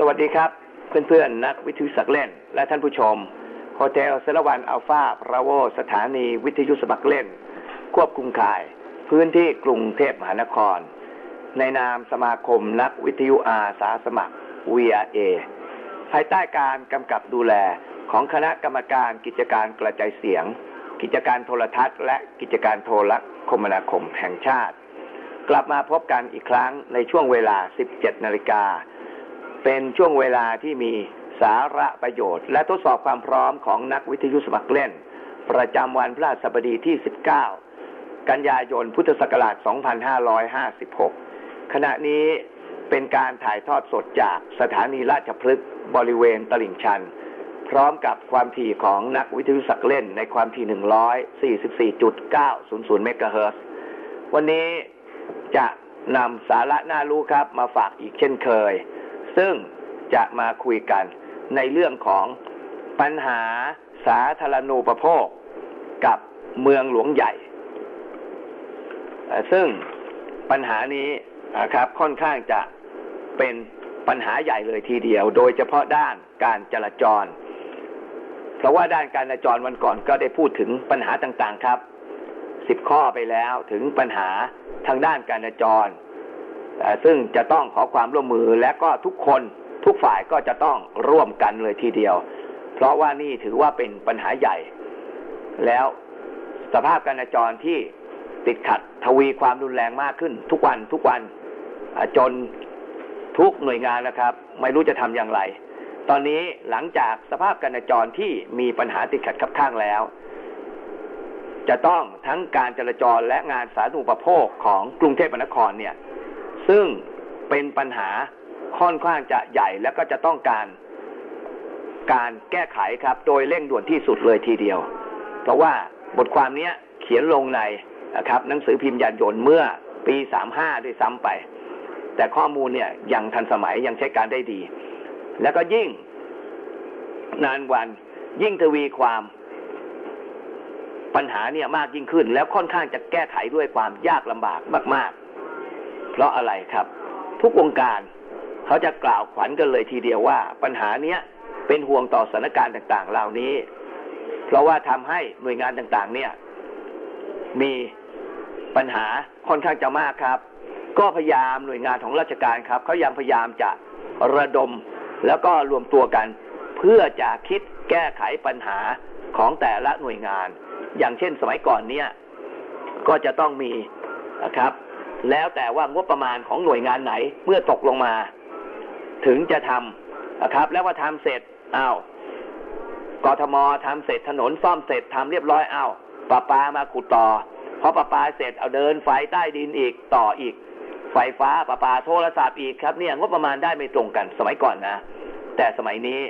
สวัสดีครับ เพื่อนๆ นักวิทยุสักเล่น และท่านผู้ชมโฮเทลเซรวันอัลฟาพราโวสถานีวิทยุสมัครเล่น ควบคุมข่าย พื้นที่กรุงเทพมหานคร ในนามสมาคมนักวิทยุอาสาสมัคร VRA ภายใต้การกำกับดูแลของคณะกรรมการกิจการกระจายเสียง กิจการโทรทัศน์ และกิจการโทรคมนาคมแห่งชาติ กลับมาพบกันอีกครั้งในช่วงเวลา 17 นาฬิกา เป็นช่วงเวลาที่มีสาระประโยชน์ และทดสอบความพร้อมของนักวิทยุสมัครเล่น ประจำวันพฤหัสบดีที่ 19 กันยายนพุทธศักราช 2556 ขณะนี้เป็นการถ่ายทอดสดจากสถานีราชพฤกษ์บริเวณตลิ่งชัน พร้อมกับความถี่ของนักวิทยุสักเล่นในความถี่ 144.900 เมกะเฮิรตซ์วันนี้จะนำสาระน่ารู้ครับมาฝากอีกเช่นเคย ซึ่งจะมาคุยกันในเรื่องของปัญหาสาธารณูปโภคกับเมืองหลวงใหญ่ ซึ่งปัญหานี้ครับค่อนข้างจะเป็นปัญหาใหญ่เลยทีเดียว โดยเฉพาะด้านการจราจร เพราะว่าด้านการจราจรวันก่อนก็ได้พูดถึงปัญหาต่างๆครับสิบข้อไปแล้วถึงปัญหาทางด้านการจราจร ซึ่งจะต้องขอความร่วมมือและก็ทุกคนทุกฝ่ายก็จะต้องร่วมกันเลยทีเดียว เพราะว่านี่ถือว่าเป็นปัญหาใหญ่ แล้วสภาพการจราจรที่ติดขัดทวีความรุนแรงมากขึ้น ทุกวันทุกวันจนทุกหน่วยงานนะครับ ไม่รู้จะทำอย่างไร ตอนนี้หลังจากสภาพการจราจรที่มีปัญหาติดขัดคับข้างแล้ว จะต้องทั้งการจราจรและงานสาธารณูปโภคของกรุงเทพมหานครเนี่ย ซึ่งเป็นปัญหาค่อนข้างจะใหญ่และก็จะต้องการ การแก้ไขครับ โดยเร่งด่วนที่สุดเลยทีเดียว เพราะว่าบทความนี้เขียนลงในนะครับ หนังสือพิมพ์ยานยนต์เมื่อปี35ด้วยซ้ำไป แต่ข้อมูลเนี่ยยังทันสมัยยังใช้การได้ดี แล้วก็ยิ่ง นานวันยิ่งทวีความปัญหาเนี่ยมากยิ่งขึ้น แล้วค่อนข้างจะแก้ไขด้วยความยากลำบากมาก ๆ เพราะอะไรครับ ทุกวงการเขาจะกล่าวขวัญกันเลยทีเดียวว่า ปัญหาเนี้ยเป็นห่วงต่อสถานการณ์ต่างๆ เหล่านี้ เพราะว่าทำให้หน่วยงานต่างๆ เนี่ย มีปัญหาค่อนข้างจะมากครับ ก็พยายามหน่วยงานของราชการครับเขายังพยายามจะระดมแล้วก็รวมตัวกัน เพื่อจะคิดแก้ไขปัญหาของแต่ละหน่วยงาน อย่างเช่นสมัยก่อนเนี่ย ก็จะต้องมีนะครับ แล้วแต่ว่างบประมาณของหน่วยงานไหนเมื่อตกลงมา ถึงจะทำนะครับ แล้วว่าทำเสร็จอ้าวกทมทำเสร็จถนนซ่อมเสร็จทำเรียบร้อยอ้าวปะปามาขุดต่อพอปะปาเสร็จเอาเดินไฟใต้ดินอีกต่ออีก ไฟฟ้าปะปาโทรศัพท์อีกครับ เนี่ยงบประมาณได้ไม่ตรงกันสมัยก่อนนะ แต่สมัยนี้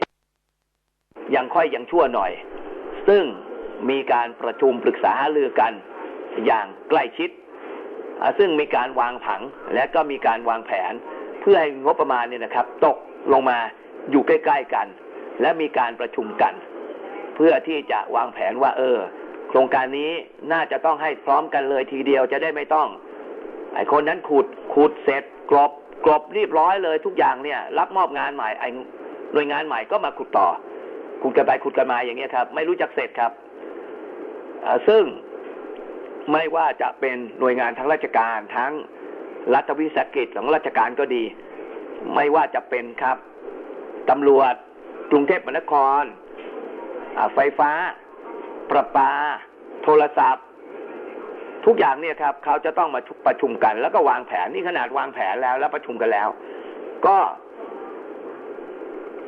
ยังค่อยยังชั่วหน่อย ซึ่งมีการประชุมปรึกษาหารือกัน อย่างใกล้ชิด ซึ่งมีการวางผังและก็มีการวางแผน เพื่อให้งบประมาณเนี่ยนะครับ ตกลงมาอยู่ใกล้ ๆกัน และมีการประชุมกัน เพื่อที่จะวางแผนว่า เออ โครงการนี้น่าจะต้องให้พร้อมกันเลยทีเดียวจะได้ไม่ต้องไอคนนั้นขุดขุดเสร็จกรบกรบเรียบร้อยเลยทุกอย่างเนี่ย รับมอบงานใหม่ไอหน่วยงานใหม่ก็มาขุดต่อขุดกันไปขุดกันมาอย่างเงี้ยครับ ไม่รู้จักเสร็จครับซึ่ง ไม่ว่าจะเป็นหน่วยงานทั้งราชการทั้งรัฐวิสาหกิจของราชการก็ดี ไม่ว่าจะเป็นครับตำรวจกรุงเทพมหานคร ไฟฟ้า ประปา โทรศัพท์ ทุกอย่างเนี่ยครับ เขาจะต้องมาประชุมกัน แล้วก็วางแผนนี่ขนาดวางแผนแล้ว แล้วประชุมกันแล้ว ก็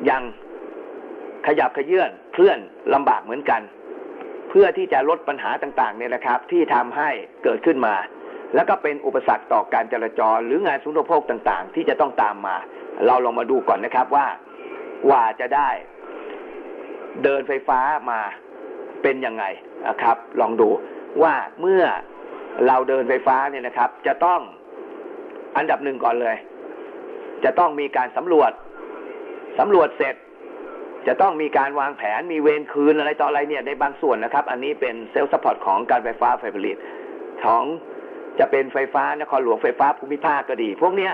ยังขยับขยื่นเคลื่อนลำบากเหมือนกัน เพื่อที่จะลดปัญหาต่างๆเนี่ยนะครับ ที่ทำให้เกิดขึ้นมา แล้วก็เป็นอุปสรรคต่อการจราจร หรืองานสุนทรภพต่างๆ ที่จะต้องตามมา เราลองมาดูก่อนนะครับว่ากว่าจะได้ เดินไฟฟ้ามาเป็นยังไงนะครับ ลองดูว่าเมื่อเราเดินไฟฟ้าเนี่ยนะครับ จะต้องอันดับหนึ่งก่อนเลย จะต้องมีการสำรวจสำรวจเสร็จ จะต้องมีการวางแผนมีเวรคืนอะไรต่ออะไรเนี่ยในบางส่วนนะครับ อันนี้เป็นเซลล์สปอร์ตของการไฟฟ้าไฟผลิตของจะเป็นไฟฟ้านครหลวงไฟฟ้าภูมิภาคก็ดี พวกเนี้ย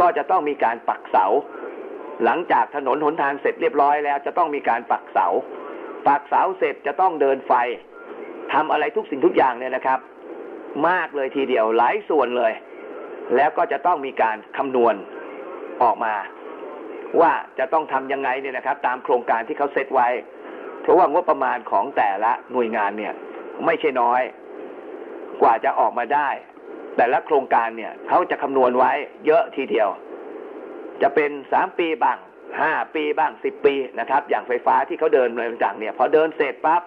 ก็จะต้องมีการปักเสา หลังจากถนนหนทางเสร็จเรียบร้อยแล้ว จะต้องมีการปักเสา ปักเสาเสร็จจะต้องเดินไฟทำอะไรทุกสิ่งทุกอย่างเนี่ยนะครับ มากเลยทีเดียวหลายส่วนเลย แล้วก็จะต้องมีการคำนวณออกมา ว่าจะต้องทำยังไงเนี่ยนะครับ ตามโครงการที่เขาเซตไว้ เพราะว่างบประมาณของแต่ละหน่วยงานเนี่ย ไม่ใช่น้อย กว่าจะออกมาได้ แต่ละโครงการเนี่ยเขาจะคำนวณไว้เยอะทีเดียว จะเป็นสามปีบ้างห้าปีบ้างสิบปีนะครับ อย่างไฟฟ้าที่เขาเดินอะไรต่างๆเนี่ย พอเดินเสร็จปั๊บ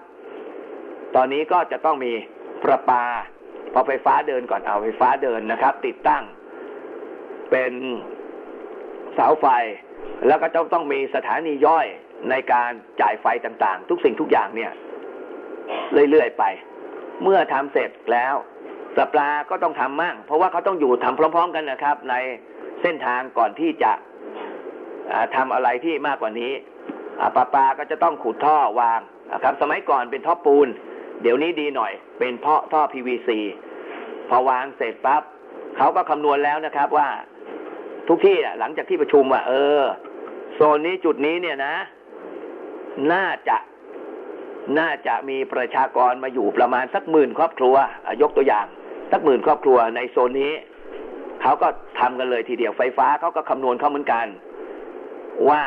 ตอนนี้ก็จะต้องมีประปา พอไฟฟ้าเดินก่อนเอาไฟฟ้าเดินนะครับ ติดตั้ง เป็นเสาไฟ แล้วก็ต้องต้องมีสถานีย่อยในการจ่ายไฟต่างๆ ทุกสิ่งทุกอย่างเนี่ย เรื่อยๆไป เมื่อทำเสร็จแล้วสประปาก็ต้องทำมั่ง เพราะว่าเขาต้องอยู่ทำพร้อม ๆ กันนะครับ ในเส้นทางก่อนที่จะอ่าทำอะไรที่มากกว่านี้อ่าประปาก็จะต้องขุดท่อวางนะครับ สมัยก่อนเป็นท่อปูน เดี๋ยวนี้ดีหน่อย เป็นเพาะท่อ PVC พอวางเสร็จปั๊บเขาก็คำนวณแล้วนะครับว่า ทุกที่อะหลังจากที่ประชุมอะเออ โซนนี้จุดนี้เนี่ยนะ น่าจะน่าจะมีประชากรมาอยู่ประมาณสักหมื่นครอบครัวยกตัวอย่าง สักหมื่นครอบครัวในโซนนี้เขาก็ทำกันเลยทีเดียวไฟฟ้าเขาก็คำนวณเขาเหมือนกัน ว่า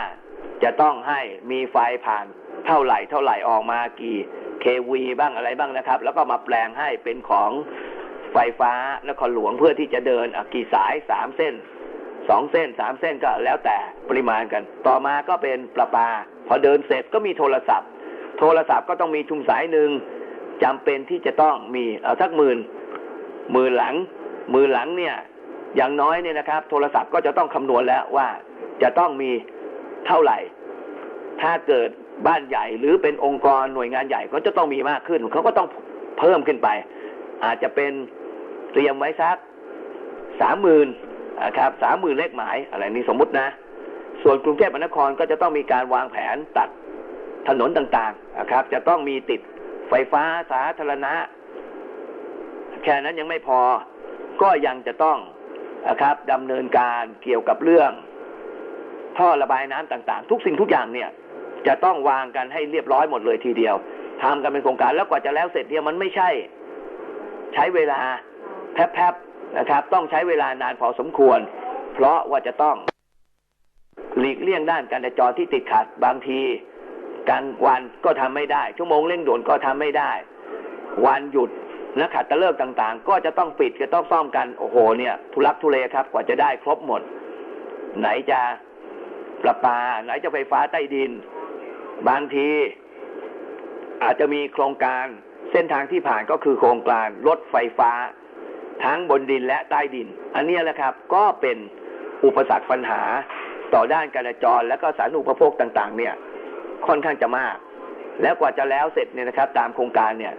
จะต้องให้มีไฟผ่านเท่าไหร่เท่าไหร่ออกมากี่เควีบ้างอะไรบ้างนะครับ แล้วก็มาแปลงให้เป็นของไฟฟ้านครหลวงเพื่อที่จะเดินกี่สายสามเส้น สองเส้นสามเส้นก็แล้วแต่ปริมาณกัน ต่อมาก็เป็นประปา พอเดินเสร็จก็มีโทรศัพท์ โทรศัพท์ก็ต้องมีชุมสายหนึ่งจำเป็นที่จะต้องมีเอาสักหมื่นหมื่นหลังหมื่นหลังเนี่ย อย่างน้อยเนี่ยนะครับ โทรศัพท์ก็จะต้องคำนวณแล้วว่าจะต้องมีเท่าไหร่ ถ้าเกิดบ้านใหญ่หรือเป็นองค์กรหน่วยงานใหญ่ก็จะต้องมีมากขึ้น เขาก็ต้องเพิ่มขึ้นไป อาจจะเป็นเตรียมไว้สักสามหมื่น นะครับสามหมื่นเลขหมายอะไรนี้สมมุตินะ ส่วนกรุงเทพมหานครก็จะต้องมีการวางแผนตัดถนนต่างๆนะครับ จะต้องมีติดไฟฟ้าสาธารณะ แค่นั้นยังไม่พอก็ยังจะต้องนะครับดำเนินการเกี่ยวกับเรื่อง ท่อระบายน้ำต่าง ๆ ทุกสิ่งทุกอย่างเนี่ย จะต้องวางกันให้เรียบร้อยหมดเลยทีเดียวทำกันเป็นโครงการแล้วกว่าจะแล้วเสร็จเนี่ยมันไม่ใช่ ใช้เวลาแพบๆ นะครับ ต้องใช้เวลานานพอสมควร เพราะว่าจะต้องหลีกเลี่ยงด้านการจราจรที่ติดขัดบางทีกลางวันก็ทำไม่ได้ ชั่วโมงเร่งด่วนก็ทำไม่ได้ วันหยุดนักขัตฤกษ์ต่างๆ ก็จะต้องปิดก็ต้องซ่อมกันโอ้โหเนี่ย ทุลักทุเลครับกว่าจะได้ครบหมด ไหนจะประปา ไหนจะไฟฟ้าใต้ดิน บางที อาจจะมีโครงการเส้นทางที่ผ่านก็คือโครงการรถไฟฟ้า ทั้งบนดินและใต้ดิน อันนี้แหละครับก็เป็นอุปสรรคปัญหาต่อด้านการจราจรและก็สาธารณูปโภคต่าง ๆ เนี่ย ค่อนข้างจะมาก แล้วกว่าจะแล้วเสร็จเนี่ยนะครับ ตามโครงการเนี่ย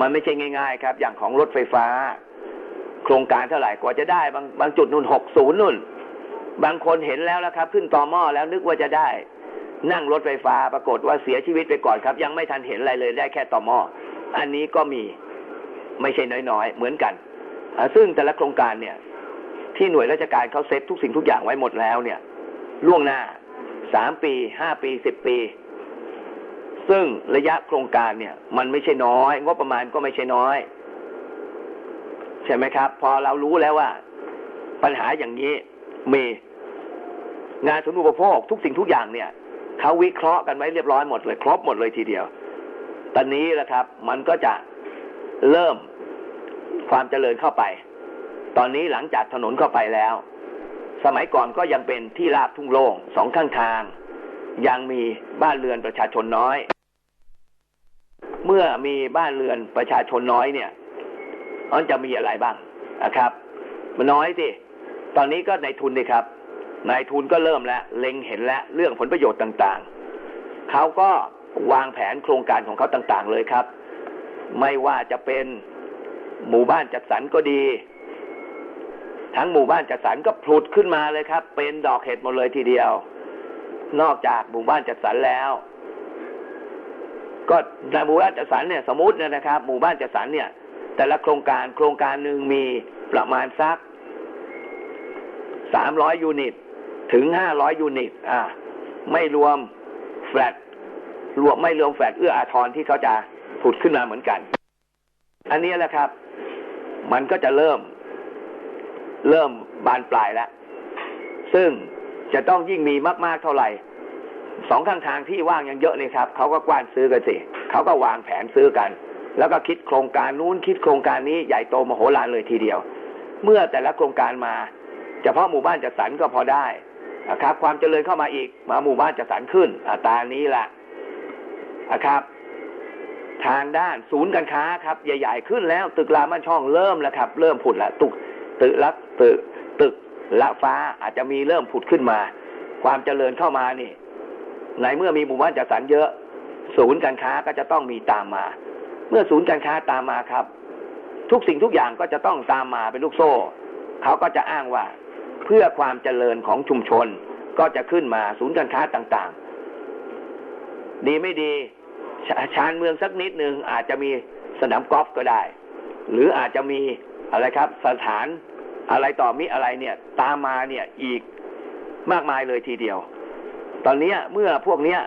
มันไม่ใช่ง่าย ๆ ครับ อย่างของรถไฟฟ้า โครงการเท่าไหร่กว่าจะได้ บางบางจุดนู่นหกศูนย์นู่น บางคนเห็นแล้วนะครับ ขึ้นต่อหม้อแล้วนึกว่าจะได้ นั่งรถไฟฟ้าปรากฏว่าเสียชีวิตไปก่อนครับ ยังไม่ทันเห็นอะไรเลยได้แค่ต่อหม้ออันนี้ก็มีไม่ใช่น้อยๆ เหมือนกัน ซึ่งแต่ละโครงการเนี่ย ที่หน่วยราชการเขาเซ็ตทุกสิ่งทุกอย่างไว้หมดแล้วเนี่ย ล่วงหน้าสามปีห้าปีสิบปี ซึ่งระยะโครงการเนี่ย มันไม่ใช่น้อย งบประมาณก็ไม่ใช่น้อย ใช่ไหมครับ พอเรารู้แล้วว่า ปัญหาอย่างนี้มีงานสนุปโภคทุกสิ่งทุกอย่างเนี่ยเขาวิเคราะห์กันไว้เรียบร้อยหมดเลย ครบหมดเลยทีเดียว ตอนนี้แหละครับ มันก็จะเริ่ม ความเจริญเข้าไป ตอนนี้หลังจากถนนเข้าไปแล้ว สมัยก่อนก็ยังเป็นที่ราบทุ่งโล่งสองข้างทาง ยังมีบ้านเรือนประชาชนน้อย เมื่อมีบ้านเรือนประชาชนน้อยเนี่ยมันจะมีอะไรบ้างนะครับ มันน้อยสิตอนนี้ก็ในทุนนี่ครับนายทุนก็เริ่มแล้วเล็งเห็นแล้วเรื่องผลประโยชน์ต่างๆ เขาก็วางแผนโครงการของเขาต่างๆ เลยครับ ไม่ว่าจะเป็น หมู่บ้านจัดสรรก็ดี ทั้งหมู่บ้านจัดสรรก็ผลุดขึ้นมาเลยครับ เป็นดอกเห็ดหมดเลยทีเดียว นอกจากหมู่บ้านจัดสรรแล้ว ก็ในหมู่บ้านจัดสรรเนี่ย สมมตินะครับ หมู่บ้านจัดสรรเนี่ย แต่ละโครงการโครงการหนึ่งมีประมาณสักสามร้อยยูนิต ถึงห้าร้อยยูนิต อ่า ไม่รวมแฟลตรวมไม่รวมแฟลตเอื้ออาทรที่เขาจะผุดขึ้นมาเหมือนกัน อันนี้แหละครับ มันก็จะเริ่ม เริ่มบานปลายแล้ว ซึ่งจะต้องยิ่งมีมาก ๆ เท่าไหร่สองข้างทางที่ว่างยังเยอะเลยครับ เขาก็กว้านซื้อกันสิเขาก็วางแผนซื้อกัน แล้วก็คิดโครงการนู้นคิดโครงการนี้ใหญ่โตมโหฬารเลยทีเดียว เมื่อแต่ละโครงการมาเฉพาะหมู่บ้านจัดสรรก็พอได้นะครับ ความเจริญเข้ามาอีกมาหมู่บ้านจัดสรรขึ้น อัตรานี้แหละนะครับ ทางด้านศูนย์การค้าครับใหญ่ ๆ ขึ้นแล้วตึกรามบ้านช่องเริ่มแล้วครับ เริ่มผุดละตึกตึกละตึกตึกละฟ้าอาจจะมีเริ่มผุดขึ้นมา ความเจริญเข้ามานี่ในเมื่อมีหมู่บ้านจัดสรรเยอะ ศูนย์การค้าก็จะต้องมีตามมา เมื่อศูนย์การค้าตามมาครับ ทุกสิ่งทุกอย่างก็จะต้องตามมาเป็นลูกโซ่ เขาก็จะอ้างว่าเพื่อความเจริญของชุมชนก็จะขึ้นมาศูนย์การค้าต่างๆ ดีไม่ดี ชชานเมืองสักนิดหนึ่งอาจจะมีสนามกอล์ฟก็ได้ หรืออาจจะมีอะไรครับ สถานอะไรต่อมิอะไรเนี่ย ตามมาเนี่ยอีกมากมายเลยทีเดียว ตอนนี้เมื่อพวกเนี้ย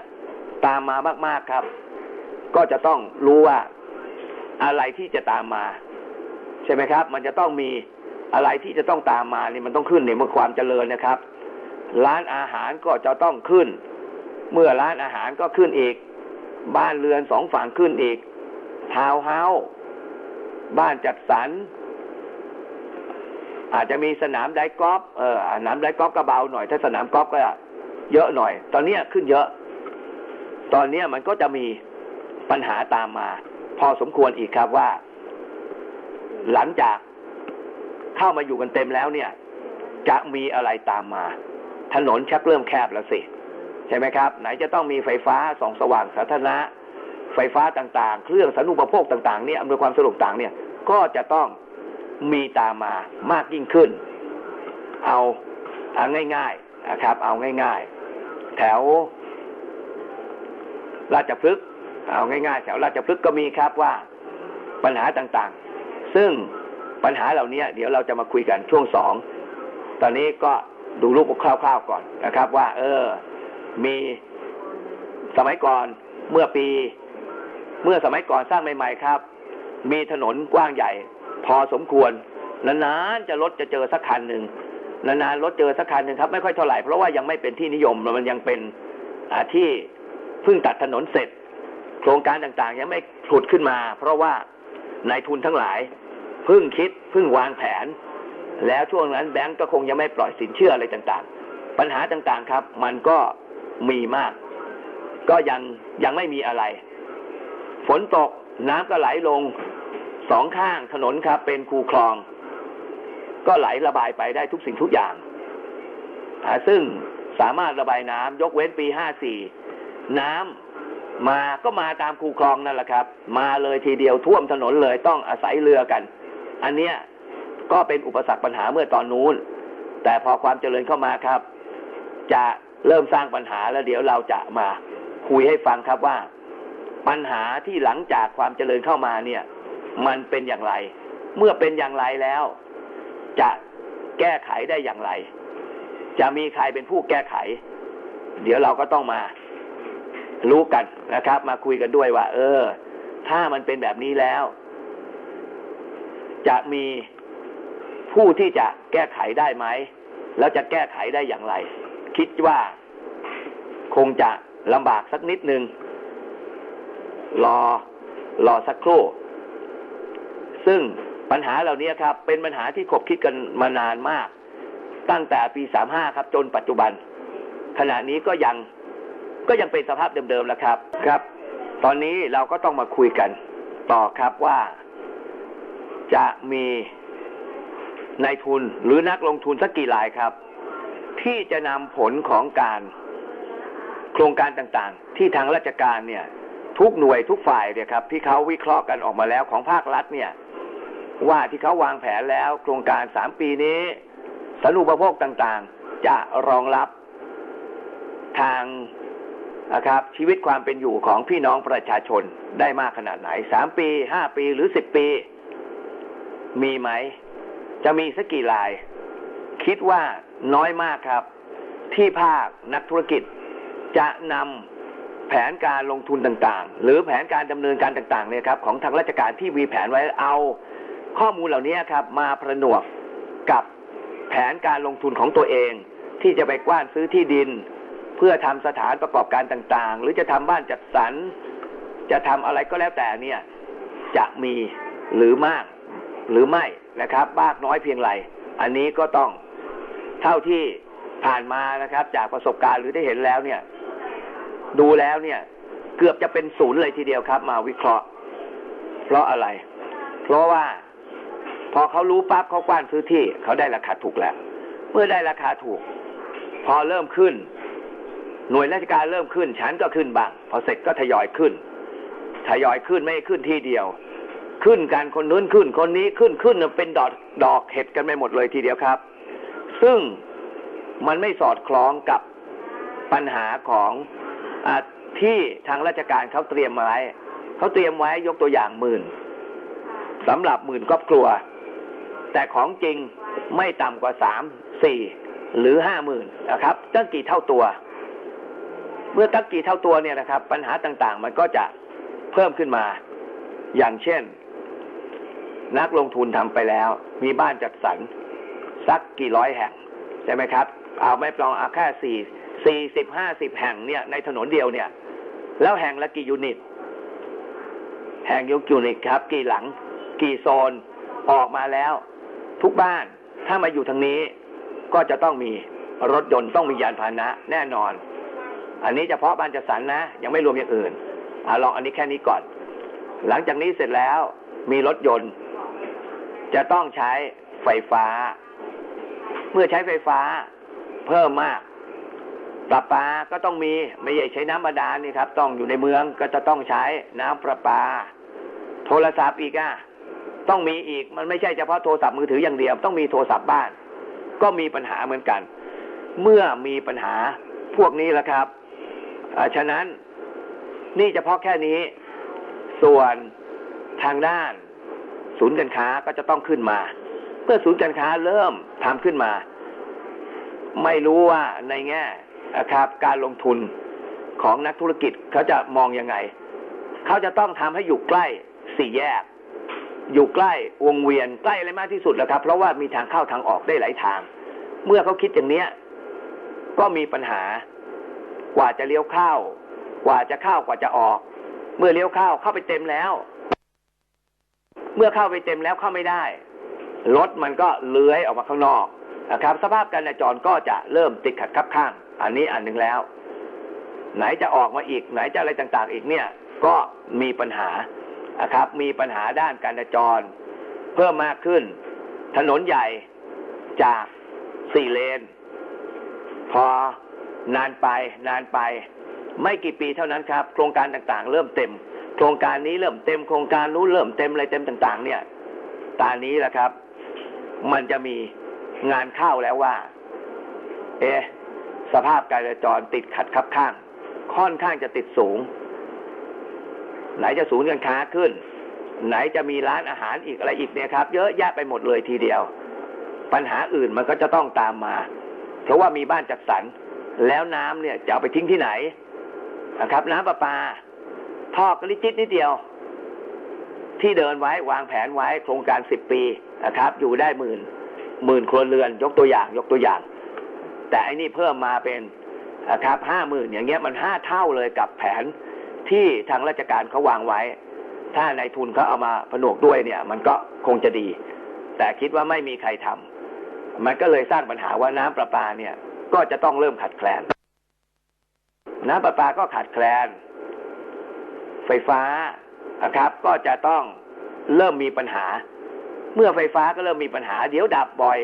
ตามมามาก ๆครับ ก็จะต้องรู้ว่าอะไรที่จะตามมา ใช่ไหมครับ มันจะต้องมีอะไรที่จะต้องตามมานี่มันต้องขึ้นในเมื่อความเจริญนะครับ ร้านอาหารก็จะต้องขึ้น เมื่อร้านอาหารก็ขึ้นอีก บ้านเรือนสองฝั่งขึ้นอีก ทาวเฮาส์บ้านจัดสรร อาจจะมีสนามไดกอล์ฟเออสนามไดกอล์ฟก็เบาหน่อยถ้าสนามกอล์ฟก็เยอะหน่อย ตอนเนี้ยขึ้นเยอะ ตอนเนี้ยมันก็จะมีปัญหาตามมา พอสมควรอีกครับว่า หลังจากเข้ามาอยู่กันเต็มแล้วเนี่ย จะมีอะไรตามมา ถนนชักเริ่มแคบแล้วสิ ใช่ไหมครับ ไหนจะต้องมีไฟฟ้าส่องสว่างสาธารณะ ไฟฟ้าต่างๆ เครื่องสารุปโภคต่างๆเนี่ยอำนวยความสะดวกต่างเนี่ย ก็จะต้องมีตามมามากยิ่งขึ้น เอาเอาง่ายๆนะครับ เอาง่าย ๆ แถว ราชพฤกษ์เอาง่ายๆ แถวราชพฤกษ์ก็มีครับว่าปัญหาต่างๆ ซึ่งปัญหาเหล่านี้เดี๋ยวเราจะมาคุยกันช่วงสอง ตอนนี้ก็ดูรูปคร่าวๆก่อนนะครับ ว่า เออ มีสมัยก่อนเมื่อปี เมื่อสมัยก่อนสร้างใหม่ๆครับ มีถนนกว้างใหญ่ พอสมควรนานๆจะรถจะเจอสักคันหนึ่งนานๆรถเจอสักคันหนึ่งครับ ไม่ค่อยเท่าไหร่เพราะว่ายังไม่เป็นที่นิยมมันยังเป็นที่เพิ่งตัดถนนเสร็จ โครงการต่างๆ ยังไม่ผุดขึ้นมา เพราะว่านายทุนทั้งหลายเพิ่งคิดเพิ่งวางแผน แล้วช่วงนั้นแบงก์ก็คงยังไม่ปล่อยสินเชื่ออะไรต่างๆ ปัญหาต่างๆครับ มันก็ มีมาก ก็ยังยังไม่มีอะไร ฝนตกน้ำก็ไหลลงสองข้างถนนครับ เป็นคูคลอง ก็ไหลระบายไปได้ทุกสิ่งทุกอย่าง ซึ่งสามารถระบายน้ำยกเว้นปีห้าสี่น้ำมาก็มาตามคูคลองนั่นแหละครับ มาเลยทีเดียวท่วมถนนเลยต้องอาศัยเรือกัน อันเนี้ยก็เป็นอุปสรรคปัญหาเมื่อตอนนู้น แต่พอความเจริญเข้ามาครับ จะ เริ่มสร้างปัญหาแล้วเดี๋ยวเราจะมาคุยให้ฟังครับว่า ปัญหาที่หลังจากความเจริญเข้ามาเนี่ย มันเป็นอย่างไร เมื่อเป็นอย่างไรแล้ว จะแก้ไขได้อย่างไร จะมีใครเป็นผู้แก้ไข เดี๋ยวเราก็ต้องมา รู้กันนะครับ มาคุยกันด้วยว่า เออ ถ้ามันเป็นแบบนี้แล้ว จะมีผู้ที่จะแก้ไขได้ไหมแล้วจะแก้ไขได้อย่างไร คิดว่าคงจะลำบากสักนิดนึง รอรอสักครู่ ซึ่งปัญหาเหล่านี้ครับ เป็นปัญหาที่ขบคิดกันมานานมาก ตั้งแต่ปีสามห้าครับ จนปัจจุบัน ขณะนี้ก็ยังก็ยังเป็นสภาพเดิมๆแล้วครับครับ ตอนนี้เราก็ต้องมาคุยกัน ต่อครับว่าจะมีนายทุนหรือนักลงทุนสักกี่รายครับ ที่จะนำผลของการโครงการต่างๆ ที่ทางราชการเนี่ยทุกหน่วยทุกฝ่ายเนี่ยครับที่เขาวิเคราะห์กันออกมาแล้วของภาครัฐเนี่ยว่าที่เขาวางแผนแล้วโครงการสามปีนี้สารุปโภคต่างๆ จะรองรับทางนะครับชีวิตความเป็นอยู่ของพี่น้องประชาชนได้มากขนาดไหนสามปีห้าปีหรือสิบปี มีไหม จะมีสักกี่ราย คิดว่าน้อยมากครับ ที่ภาคนักธุรกิจจะนำแผนการลงทุนต่างๆ หรือแผนการดำเนินการต่างๆเนี่ยครับของทางราชการที่มีแผนไว้เอาข้อมูลเหล่านี้ครับ มาผนวกกับแผนการลงทุนของตัวเอง ที่จะไปกว้านซื้อที่ดิน เพื่อทำสถานประกอบการต่างๆ หรือจะทำบ้านจัดสรรจะทำอะไรก็แล้วแต่เนี่ยจะมีหรือมากหรือไม่นะครับมากน้อยเพียงไร อันนี้ก็ต้อง เท่าที่ผ่านมานะครับ จากประสบการณ์หรือได้เห็นแล้วเนี่ย ดูแล้วเนี่ย เกือบจะเป็นศูนย์เลยทีเดียวครับ มาวิเคราะห์ เพราะอะไร เพราะว่าพอเขารู้ปั๊บเขากว้านซื้อที่เขาได้ราคาถูกแล้ว เมื่อได้ราคาถูก พอเริ่มขึ้น หน่วยราชการเริ่มขึ้นชั้นก็ขึ้นบ้างพอเสร็จก็ทยอยขึ้นทยอยขึ้นไม่ขึ้นทีเดียว ขึ้นกันคนนู้นขึ้นคนนี้ขึ้นขึ้นเป็นดอกดอกเห็ดกันไปหมดเลยทีเดียวครับ ซึ่งมันไม่สอดคล้องกับปัญหาของอที่ทางราชการเขาเตรียมไว้เขาเตรียมไว้ยกตัวอย่างหมื่นสำหรับหมื่นครอบครัว แต่ของจริงไม่ต่ำกว่าสามสี่หรือห้าหมื่นนะครับตั้งกี่เท่าตัว เมื่อตั้งกี่เท่าตัวเนี่ยนะครับ ปัญหาต่างๆ มันก็จะเพิ่มขึ้นมา อย่างเช่น นักลงทุนทำไปแล้ว มีบ้านจัดสรร สักกี่ร้อยแห่งใช่ไหมครับ เอาไม่ปลองเอาแค่สี่สี่สิบห้าสิบแห่งเนี่ยในถนนเดียวเนี่ย แล้วแห่งละกี่ยูนิต แห่งยุยูนิตครับ กี่หลัง กี่โซนออกมาแล้ว ทุกบ้านถ้ามาอยู่ทางนี้ ก็จะต้องมีรถยนต์ต้องมียานพาหนะแน่นอน อันนี้เฉพาะบ้านจัดสรรนะยังไม่รวมอย่างอื่นเอาลองอันนี้แค่นี้ก่อน หลังจากนี้เสร็จแล้วมีรถยนต์ จะต้องใช้ไฟฟ้า เมื่อใช้ไฟฟ้าเพิ่มมากประปาก็ต้องมีไม่ใช่ใช้น้ำบาดาลนี่ครับ ต้องอยู่ในเมืองก็จะต้องใช้น้ำประปา โทรศัพท์อีกอะต้องมีอีกมันไม่ใช่เฉพาะโทรศัพท์มือถืออย่างเดียว ต้องมีโทรศัพท์บ้าน ก็มีปัญหาเหมือนกัน เมื่อมีปัญหาพวกนี้แล้วครับฉะนั้นนี่เฉพาะแค่นี้ ส่วนทางด้าน ศูนย์การค้าก็จะต้องขึ้นมา เมื่อศูนย์การค้าเริ่มทำขึ้นมา ไม่รู้ว่าในแง่ครับการลงทุนของนักธุรกิจเขาจะมองยังไง เขาจะต้องทำให้อยู่ใกล้สี่แยก อยู่ใกล้วงเวียนใกล้อะไรมากที่สุดแล้วครับ เพราะว่ามีทางเข้าทางออกได้หลายทาง เมื่อเขาคิดอย่างเนี้ย ก็มีปัญหากว่าจะเลี้ยวเข้ากว่าจะเข้ากว่าจะออก เมื่อเลี้ยวเข้าเข้าไปเต็มแล้ว เมื่อเข้าไปเต็มแล้วเข้าไม่ได้ รถมันก็เลื้อยออกมาข้างนอกนะครับ สภาพการจราจรก็จะเริ่มติดขัดคับข้าง อันนี้อันหนึ่งแล้ว ไหนจะออกมาอีก ไหนจะอะไรต่างๆ อีกเนี่ย ก็มีปัญหานะครับ มีปัญหาด้านการจราจร เพิ่มมากขึ้น ถนนใหญ่จากสี่เลน พอนานไปนานไป ไม่กี่ปีเท่านั้นครับ โครงการต่างๆ เริ่มเต็ม โครงการนี้เริ่มเต็มโครงการนู้นเริ่มเต็มอะไรเต็มต่าง ๆ เนี่ยตอนนี้แหละครับ มันจะมีงานเข้าแล้วว่า เอะสภาพการจราจรติดขัดคับข้าง ค่อนข้างจะติดสูง ไหนจะศูนย์การค้าขึ้น ไหนจะมีร้านอาหารอีกอะไรอีกเนี่ยครับ เยอะแยะไปหมดเลยทีเดียว ปัญหาอื่นมันก็จะต้องตามมา เพราะว่ามีบ้านจัดสรรแล้วน้ำเนี่ยจะเอาไปทิ้งที่ไหนนะครับ น้ำประปาท่อกระลิจิตนิดเดียว ที่เดินไว้วางแผนไว้โครงการสิบปี นะครับ อยู่ได้หมื่นหมื่นครัวเรือน ยกตัวอย่าง ยกตัวอย่าง แต่อันนี้เพิ่มมาเป็นนะครับห้าหมื่นอย่างเงี้ยมันห้าเท่าเลยกับแผนที่ทางราชการเขาวางไว้ ถ้านายทุนเขาเอามาผนวกด้วยเนี่ย มันก็คงจะดี แต่คิดว่าไม่มีใครทำมันก็เลยสร้างปัญหาว่าน้ำประปาเนี่ย ก็จะต้องเริ่มขาดแคลน น้ำประปาก็ขาดแคลน ไฟฟ้านะครับ ก็จะต้องเริ่มมีปัญหา เมื่อไฟฟ้าก็เริ่มมีปัญหา เดี๋ยวดับบ่อย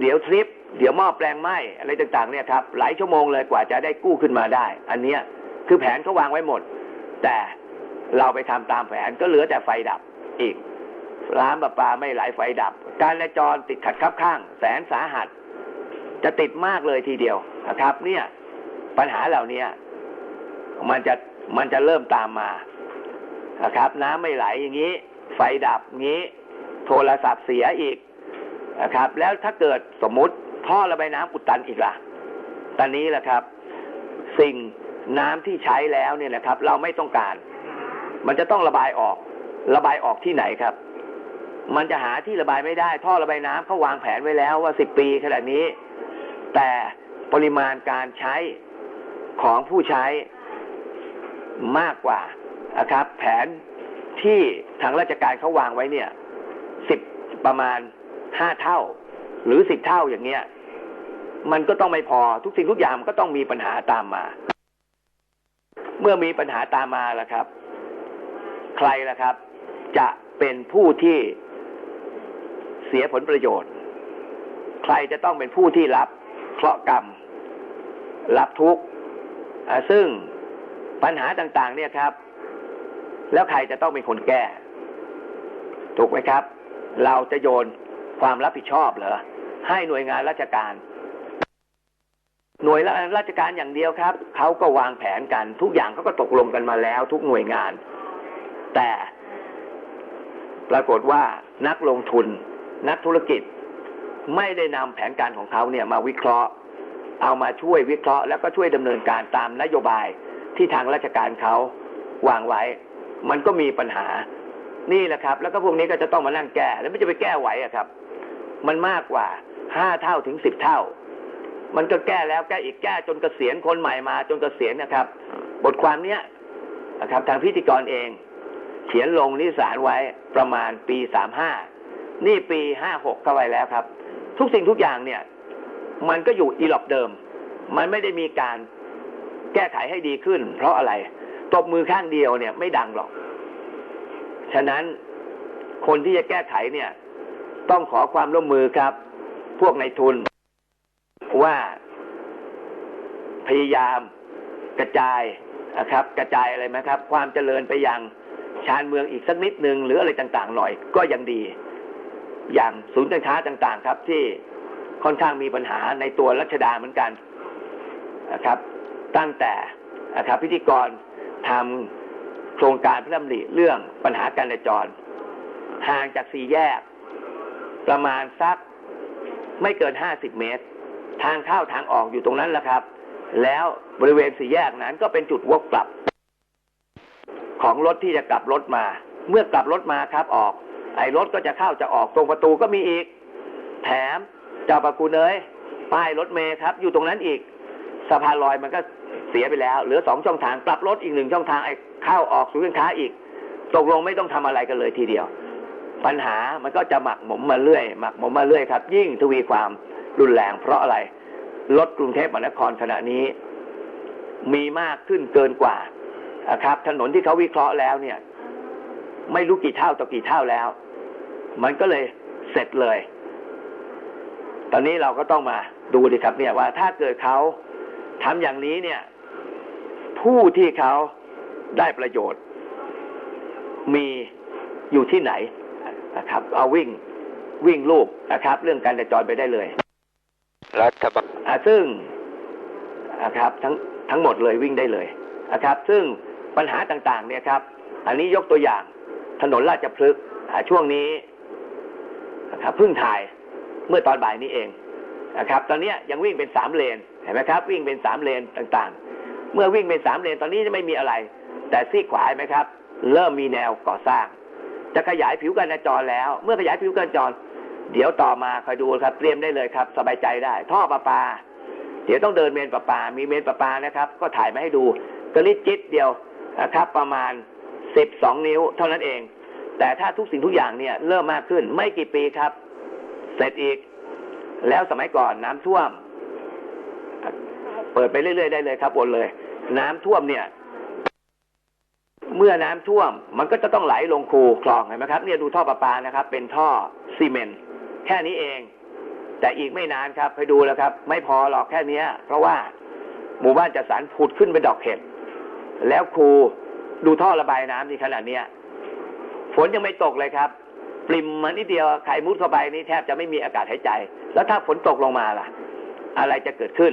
เดี๋ยวทริป เดี๋ยวหม้อแปลงไหมอะไรต่างๆเนี่ยครับหลายชั่วโมงเลยกว่าจะได้กู้ขึ้นมาได้ อันเนี้ยคือแผนเขาวางไว้หมด แต่เราไปทำตามแผนก็เหลือแต่ไฟดับอีก ร้านประปาไม่ไหลไฟดับ การจราจรติดขัดคับข้าง แสนสาหัส จะติดมากเลยทีเดียวนะครับ เนี่ยปัญหาเหล่านี้มันจะมันจะเริ่มตามมานะครับ น้ำไม่ไหลอย่างนี้ ไฟดับงี้ โทรศัพท์เสียอีกนะครับ แล้วถ้าเกิดสมมุติท่อระบายน้ำอุดตันอีกล่ะตอนนี้แหละครับ สิ่งน้ำที่ใช้แล้วเนี่ยนะครับ เราไม่ต้องการ มันจะต้องระบายออก ระบายออกที่ไหนครับ มันจะหาที่ระบายไม่ได้ ท่อระบายน้ำเขาวางแผนไว้แล้วว่าสิบปีขนาดนี้ แต่ปริมาณการใช้ของผู้ใช้มากกว่านะครับ แผนที่ทางราชการเขาวางไว้เนี่ย ประมาณห้าเท่า หรือสิบเท่าอย่างเงี้ย มันก็ต้องไม่พอทุกสิ่งทุกอย่างมันก็ต้องมีปัญหาตามมา เมื่อมีปัญหาตามมาแล้วครับ ใครล่ะครับ จะเป็นผู้ที่เสียผลประโยชน์ ใครจะต้องเป็นผู้ที่รับเคราะห์กรรม รับทุกข์ซึ่งปัญหาต่าง ๆ เนี่ยครับ แล้วใครจะต้องเป็นคนแก้ ถูกไหมครับ เราจะโยนความรับผิดชอบเหรอให้หน่วยงานราชการ หน่วยราชการอย่างเดียวครับเขาก็วางแผนกัน ทุกอย่างเขาก็ตกลงกันมาแล้วทุกหน่วยงาน แต่ปรากฏว่านักลงทุน นักธุรกิจ ไม่ได้นำแผนการของเขาเนี่ยมาวิเคราะห์ เอามาช่วยวิเคราะห์ แล้วก็ช่วยดำเนินการตามนโยบายที่ทางราชการเขาวางไว้ มันก็มีปัญหา นี่แหละครับ แล้วก็พวกนี้ก็จะต้องมานั่งแก้ แล้วไม่จะไปแก้ไหวอะครับ มันมากกว่าห้าเท่าถึงสิบเท่า มันก็แก้แล้วแก้อีกแก้จนเกษียณคนใหม่มา จนเกษียณนะครับ บทความเนี้ยนะครับ ทางพิธีกรเอง เขียนลงนิสารไว้ประมาณปีสามห้านี่ปีห้าหกเข้าไปแล้วครับ ทุกสิ่งทุกอย่างเนี่ย มันก็อยู่อีหลอบเดิม มันไม่ได้มีการแก้ไขให้ดีขึ้น เพราะอะไรตบมือข้างเดียวเนี่ยไม่ดังหรอก ฉะนั้นคนที่จะแก้ไขเนี่ย ต้องขอความร่วมมือครับ พวกในายทุนว่าพยายามกระจายนะครับ กระจายอะไรไหมครับ ความเจริญไปยังชานเมืองอีกสักนิดหนึ่งหรืออะไรต่างๆ หน่อยก็ยังดี อย่างศูนย์การค้าต่างๆ ครับ ที่ค่อนข้างมีปัญหาในตัวรัชดาเหมือนกันนะครับ ตั้งแต่นะครับพิธีกรทำ โครงการพระดำริเรื่องปัญหาการจราจร ห่างจากสี่แยก ประมาณสักไม่เกินห้าสิบเมตร ทางเข้าทางออกอยู่ตรงนั้นแหละครับ แล้วบริเวณสี่แยกนั้นก็เป็นจุดวกกลับ ของรถที่จะกลับรถมา เมื่อกลับรถมาครับออก ไอ้รถก็จะเข้าจะออกตรงประตูก็มีอีก แถมเจ้าประกูเนยป้ายรถเมย์ครับ อยู่ตรงนั้นอีกสะพานลอยมันก็เสียไปแล้ว เหลือสองช่องทางกลับรถอีกหนึ่งช่องทางไอ้ เข้าออกศูนย์การค้าอีก ตกลงไม่ต้องทำอะไรกันเลยทีเดียว ปัญหามันก็จะหมักหมมมาเรื่อย หมักหมมมาเรื่อยครับ ยิ่งทวีความรุนแรงเพราะอะไรรถกรุงเทพมหานครขณะนี้ มีมากขึ้นเกินกว่านะครับ ถนนที่เขาวิเคราะห์แล้วเนี่ย ไม่รู้กี่เท่าต่อกี่เท่าแล้ว มันก็เลยเสร็จเลย ตอนนี้เราก็ต้องมาดูดิครับเนี่ยว่าถ้าเกิดเขาทำอย่างนี้เนี่ย ผู้ที่เขา ได้ประโยชน์ มีอยู่ที่ไหนนะครับ เอาวิ่งวิ่งลูกนะครับ เรื่องการจราจรไปได้เลย รัฐบาลอ่าซึ่งนะครับทั้งทั้งหมดเลยวิ่งได้เลยนะครับ ซึ่งปัญหาต่างๆ เนี่ยครับ อันนี้ยกตัวอย่างถนนราชพฤกษ์อ่าช่วงนี้นะครับเพิ่งถ่ายเมื่อตอนบ่ายนี้เองนะครับ ตอนเนี้ยยังวิ่งเป็นสามเลนเห็นไหมครับ วิ่งเป็นสามเลนต่างๆ เมื่อวิ่งเป็นสามเลนตอนนี้จะไม่มีอะไร แต่ซีกขวาไหมครับ เริ่มมีแนวก่อสร้าง จะขยายผิวการจราจรแล้ว เมื่อขยายผิวการจราจร เดี๋ยวต่อมาคอยดูครับ เตรียมได้เลยครับ สบายใจได้ ท่อประปา เดี๋ยวต้องเดินเมนประปา มีเมนประปานะครับ ก็ถ่ายมาให้ดูกระลิจิตเดียวนะครับ ประมาณสิบสองนิ้ว เท่านั้นเอง แต่ถ้าทุกสิ่งทุกอย่างเนี่ย เริ่มมากขึ้นไม่กี่ปีครับ เสร็จอีก แล้วสมัยก่อนน้ำท่วม เปิดไปเรื่อยๆได้เลยครับวนเลย น้ำท่วมเนี่ย เมื่อน้ำท่วมมันก็จะต้องไหลลงคูคลองเห็นไหมครับเนี่ยดูท่อประปานะครับ เป็นท่อซีเมนต์แค่นี้เอง แต่อีกไม่นานครับไปดูแล้วครับ ไม่พอหรอกแค่เนี้ย เพราะว่าหมู่บ้านจัดสรรผุดขึ้นเป็นดอกเห็ดแล้วคูดูท่อระบายน้ำนี่ขนาดเนี้ยฝนยังไม่ตกเลยครับปริมมานิดเดียวใครมุดเข้าไปนี่แทบจะไม่มีอากาศหายใจ แล้วถ้าฝนตกลงมาล่ะ อะไรจะเกิดขึ้น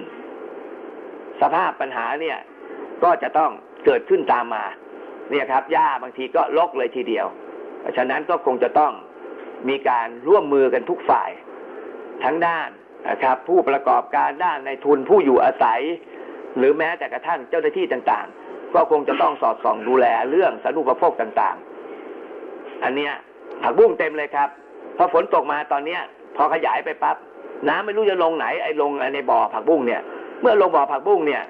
สภาพปัญหาเนี่ย ก็จะต้องเกิดขึ้นตามมา เนี่ยครับหญ้าบางทีก็ลกเลยทีเดียว เพราะฉะนั้นก็คงจะต้องมีการร่วมมือกันทุกฝ่ายทั้งด้านนะครับ ผู้ประกอบการด้านในทุนผู้อยู่อาศัย หรือแม้แต่กระทั่งเจ้าหน้าที่ต่างๆ ก็คงจะต้องสอดส่องดูแลเรื่องสาธารณูปโภคต่างๆ อันเนี้ยผักบุ้งเต็มเลยครับพอฝนตกมาตอนเนี้ย พอขยายไปปั๊บน้ำไม่รู้จะลงไหนไอ้ลงในบ่อผักบุ้งเนี่ย เมื่อลงบ่อผักบุ้งเนี่ย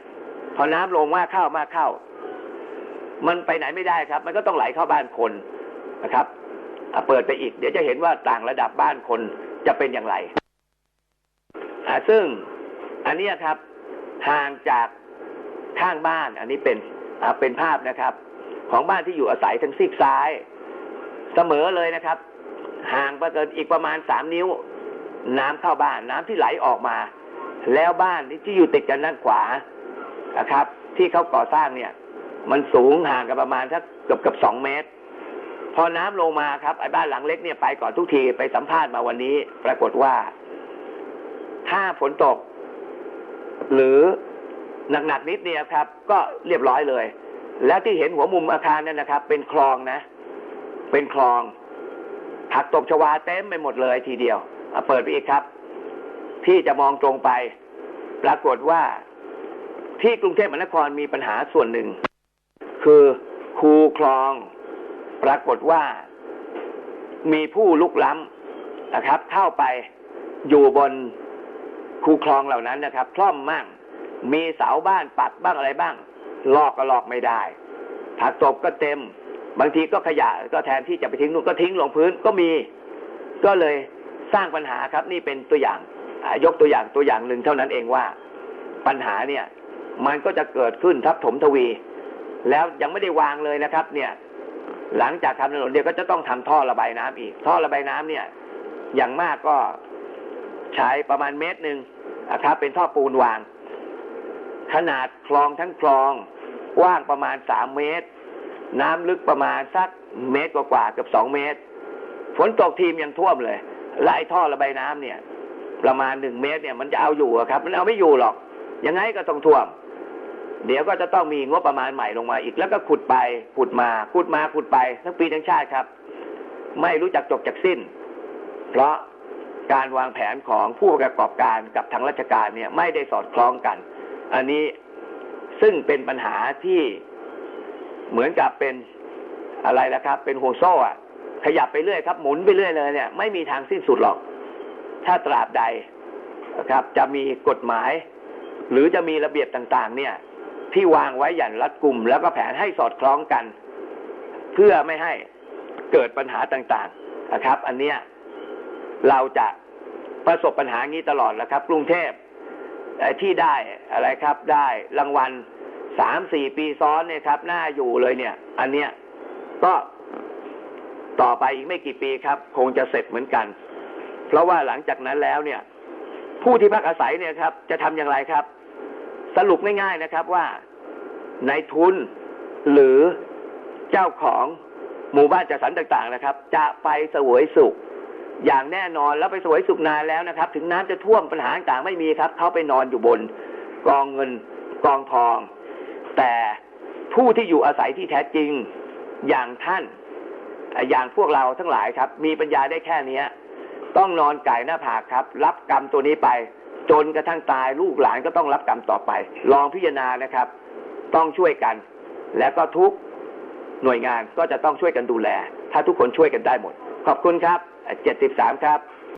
พอน้ำลงมากเข้ามากเข้า มันไปไหนไม่ได้ครับ มันก็ต้องไหลเข้าบ้านคนนะครับเปิดไปอีก เดี๋ยวจะเห็นว่าต่างระดับบ้านคนจะเป็นอย่างไรซึ่งอันนี้ครับห่างจากข้างบ้าน อันนี้เป็นเป็นภาพนะครับ ของบ้านที่อยู่อาศัยทางซีกซ้าย เสมอเลยนะครับ ห่างไปเกินอีกประมาณสามนิ้ว น้ำเข้าบ้านน้ำที่ไหลออกมา แล้วบ้านที่อยู่ติดกันด้านขวานะครับ ที่เขาก่อสร้างเนี่ย มันสูงห่างกันประมาณสักเกือบเกือบสองเมตร พอน้ำลงมาครับไอ้บ้านหลังเล็กเนี่ยไปก่อนทุกทีไปสัมภาษณ์มาวันนี้ ปรากฏว่า ถ้าฝนตก หรือหนักๆนิดเนี่ยครับ ก็เรียบร้อยเลย แล้วที่เห็นหัวมุมอาคารนั่นนะครับ เป็นคลองนะ เป็นคลองผักตบชวาเต็มไปหมดเลยทีเดียวเปิดไปอีกครับ ที่จะมองตรงไป ปรากฏว่าที่กรุงเทพมหานครมีปัญหาส่วนหนึ่ง คือคูคลอง ปรากฏว่า มีผู้ลุกล้ำนะครับ เข้าไปอยู่บนคูคลองเหล่านั้นนะครับคล่อมมั่ง มีเสาบ้านปักบ้างอะไรบ้าง ลอกก็ลอกไม่ได้ผักตบก็เต็ม บางทีก็ขยะก็แทนที่จะไปทิ้งนู่นก็ทิ้งลงพื้นก็มี ก็เลยสร้างปัญหาครับ นี่เป็นตัวอย่างยกตัวอย่างตัวอย่างหนึ่งเท่านั้นเองว่า ปัญหาเนี่ย มันก็จะเกิดขึ้นทับถมทวี แล้วยังไม่ได้วางเลยนะครับ เนี่ย หลังจากทำถนนเดียวก็จะต้องทำท่อระบายน้ำอีก ท่อระบายน้ำเนี่ย อย่างมากก็ใช้ประมาณเมตรหนึ่งนะครับ เป็นท่อปูนวาง ขนาดคลองทั้งคลองกว้างประมาณสามเมตร น้ำลึกประมาณสักเมตรกว่าๆเกือบสองเมตร ฝนตกทีมยังท่วมเลยและไอ้ท่อระบายน้ำเนี่ย ประมาณหนึ่งเมตรเนี่ยมันจะเอาอยู่อครับ มันเอาไม่อยู่หรอก ยังไงก็ต้องท่วม เดี๋ยวก็จะต้องมีงบประมาณใหม่ลงมาอีก แล้วก็ขุดไปขุดมาขุดมาขุดไปทั้งปีทั้งชาติครับ ไม่รู้จักจบจากสิ้น เพราะการวางแผนของผู้ประกอบการกับทางราชการเนี่ยไม่ได้สอดคล้องกัน อันนี้ซึ่งเป็นปัญหาที่เหมือนกับเป็นอะไรนะครับ เป็นห่วงโซ่อะขยับไปเรื่อยครับ หมุนไปเรื่อยเลยเนี่ยไม่มีทางสิ้นสุดหรอก ถ้าตราบใดนะครับ จะมีกฎหมาย หรือจะมีระเบียบต่าง ๆ เนี่ย ที่วางไว้อย่างรัดกุม แล้วก็แผนให้สอดคล้องกัน เพื่อไม่ให้เกิดปัญหาต่างๆนะครับ อันเนี้ยเราจะประสบปัญหางี้ตลอดแล้วครับ กรุงเทพที่ได้อะไรครับได้รางวัลสามสี่ปีซ้อนเนี่ยครับน่าอยู่เลยเนี่ย อันเนี้ยก็ต่อไปอีกไม่กี่ปีครับ คงจะเสร็จเหมือนกัน เพราะว่าหลังจากนั้นแล้วเนี่ย ผู้ที่พักอาศัยเนี่ยครับ จะทำอย่างไรครับ สรุปง่ายๆนะครับว่าในายทุนหรือเจ้าของหมู่บ้านจัดสรรต่างๆนะครับ จะไปสวยสุข อย่างแน่นอนแล้วไปสวยสุขนานแล้วนะครับ ถึงน้ำจะท่วมปัญหาต่างๆไม่มีครับเขาไปนอนอยู่บนกองเงินกองทอง แต่ผู้ที่อยู่อาศัยที่แท้จริงอย่างท่านอะอย่างพวกเราทั้งหลายครับ มีปัญญาได้แค่เนี้ย ต้องนอนไก่หน้าผากครับ รับกรรมตัวนี้ไป จนกระทั่งตายลูกหลานก็ต้องรับกรรมต่อไป ลองพิจารณานะครับ ต้องช่วยกัน แล้วก็ทุกหน่วยงานก็จะต้องช่วยกันดูแล ถ้าทุกคนช่วยกันได้หมด ขอบคุณครับ 73 ครับ